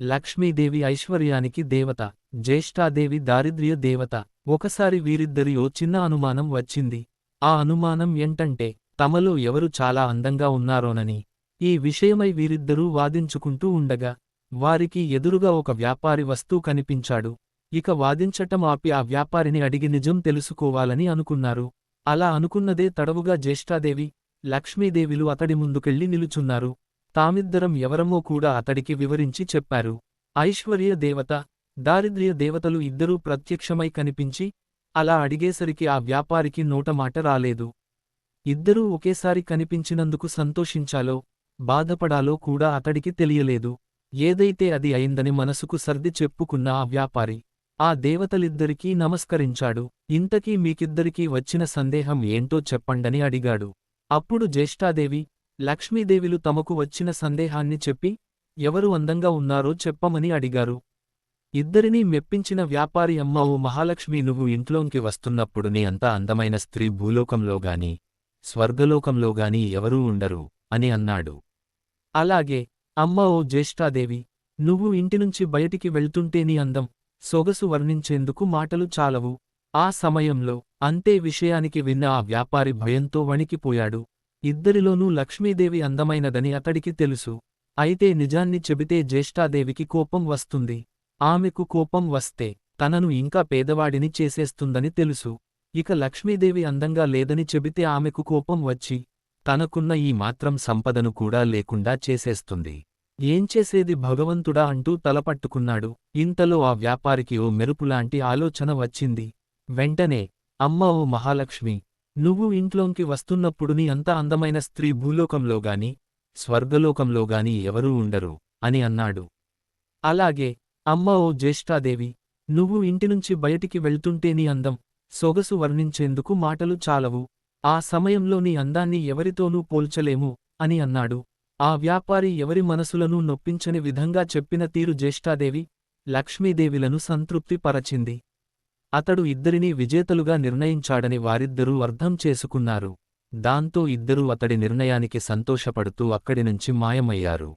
లక్ష్మీదేవి ఐశ్వర్యానికి దేవత జ్యేష్ఠాదేవి దారిద్ర్య దేవత. ఒకసారి వీరిద్దరియో చిన్న అనుమానం వచ్చింది. ఆ అనుమానం ఏంటంటే తమలో ఎవరు చాలా అందంగా ఉన్నారోనని. ఈ విషయమై వీరిద్దరూ వాదించుకుంటూ ఉండగా వారికి ఎదురుగా ఒక వ్యాపారి వస్తూ కనిపించాడు. ఇక వాదించటం ఆపి ఆ వ్యాపారిని అడిగి నిజం తెలుసుకోవాలని అనుకున్నారు. అలా అనుకున్నదే తడవుగా జ్యేష్ఠాదేవి లక్ష్మీదేవిలు అతడి ముందుకెళ్ళి నిలుచున్నారు. తామిద్దరం ఎవరమో కూడా అతడికి వివరించి చెప్పారు. ఐశ్వర్య దేవత దారిద్ర్య దేవతలు ఇద్దరూ ప్రత్యక్షమై కనిపించి అలా అడిగేసరికి ఆ వ్యాపారికి నోటమాట రాలేదు. ఇద్దరూ ఒకేసారి కనిపించినందుకు సంతోషించాలో బాధపడాలో కూడా అతడికి తెలియలేదు. ఏదైతే అది అయిందని మనసుకు సర్ది చెప్పుకున్న ఆ వ్యాపారి ఆ దేవతలిద్దరికీ నమస్కరించాడు. ఇంతకీ మీకిద్దరికీ వచ్చిన సందేహం ఏంటో చెప్పండని అడిగాడు. అప్పుడు జ్యేష్ఠాదేవి లక్ష్మీదేవిలు తమకు వచ్చిన సందేహాన్ని చెప్పి ఎవరు అందంగా ఉన్నారో చెప్పమని అడిగారు. ఇద్దరినీ మెప్పించిన వ్యాపారి అమ్మ ఓ మహాలక్ష్మి నువ్వు ఇంట్లోంకి వస్తున్నప్పుడు నీ అంత అందమైన స్త్రీ భూలోకంలోగాని స్వర్గలోకంలోగాని ఎవరూ ఉండరు అని అన్నాడు. అలాగే అమ్మ ఓ జ్యేష్ఠాదేవి నువ్వు ఇంటినుంచి బయటికి వెళ్తుంటే నీ అందం సొగసు వర్ణించేందుకు మాటలు చాలవు. ఆ సమయంలో అంతే విషయానికి విన్న ఆ వ్యాపారి భయంతో వణికిపోయాడు. ఇద్దరిలోనూ లక్ష్మీదేవి అందమైనదని అతడికి తెలుసు. అయితే నిజాన్ని చెబితే జ్యేష్ఠాదేవికి కోపం వస్తుంది. ఆమెకు కోపం వస్తే తనను ఇంకా పేదవాడిని చేసేస్తుందని తెలుసు. ఇక లక్ష్మీదేవి అందంగా లేదని చెబితే ఆమెకు కోపం వచ్చి తనకున్న ఈ మాత్రం సంపదను కూడా లేకుండా చేసేస్తుంది. ఏం చేసేది భగవంతుడా అంటూ తలపట్టుకున్నాడు ఇంతలో ఆ వ్యాపారికి ఓ మెరుపులాంటి ఆలోచన వచ్చింది. వెంటనే అమ్మ ఓ మహాలక్ష్మి నువ్వు ఇంట్లోంకి వస్తున్నప్పుడు నీ అంత అందమైన స్త్రీ భూలోకంలోగాని స్వర్గలోకంలోగాని ఎవరూ ఉండరు అని అన్నాడు. అలాగే అమ్మ ఓ జ్యేష్ఠాదేవి నువ్వు ఇంటినుంచి బయటికి వెళ్తుంటే నీ అందం సొగసు వర్ణించేందుకు మాటలు చాలవు ఆ సమయంలో నీ అందాన్ని ఎవరితోనూ పోల్చలేము అని అన్నాడు. ఆ వ్యాపారి ఎవరి మనసులను నొప్పించని విధంగా చెప్పిన తీరు జ్యేష్ఠాదేవి లక్ష్మీదేవిలను సంతృప్తి పరచింది అతడు ఇద్దరినీ విజేతలుగా నిర్ణయించాడని వారిద్దరూ అర్థం చేసుకున్నారు. దాంతో ఇద్దరూ అతడి నిర్ణయానికి సంతోషపడుతూ అక్కడి నుంచి మాయమయ్యారు.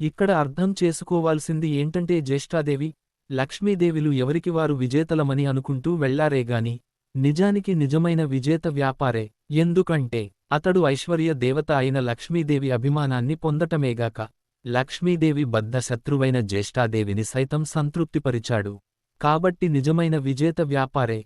ఇక్కడ అర్థం చేసుకోవాల్సింది ఏంటంటే జ్యేష్ఠాదేవి లక్ష్మీదేవిలు ఎవరికి వారు విజేతలమని అనుకుంటూ వెళ్ళారేగాని నిజానికి నిజమైన విజేత వ్యాపారే ఎందుకంటే అతడు ఐశ్వర్య దేవత అయిన లక్ష్మీదేవి అభిమానాన్ని పొందటమేగాక లక్ష్మీదేవి బద్ధశత్రువైన జ్యేష్ఠాదేవిని సైతం సంతృప్తిపరిచాడు. కాబట్టి నిజమైన విజేత వ్యాపారే.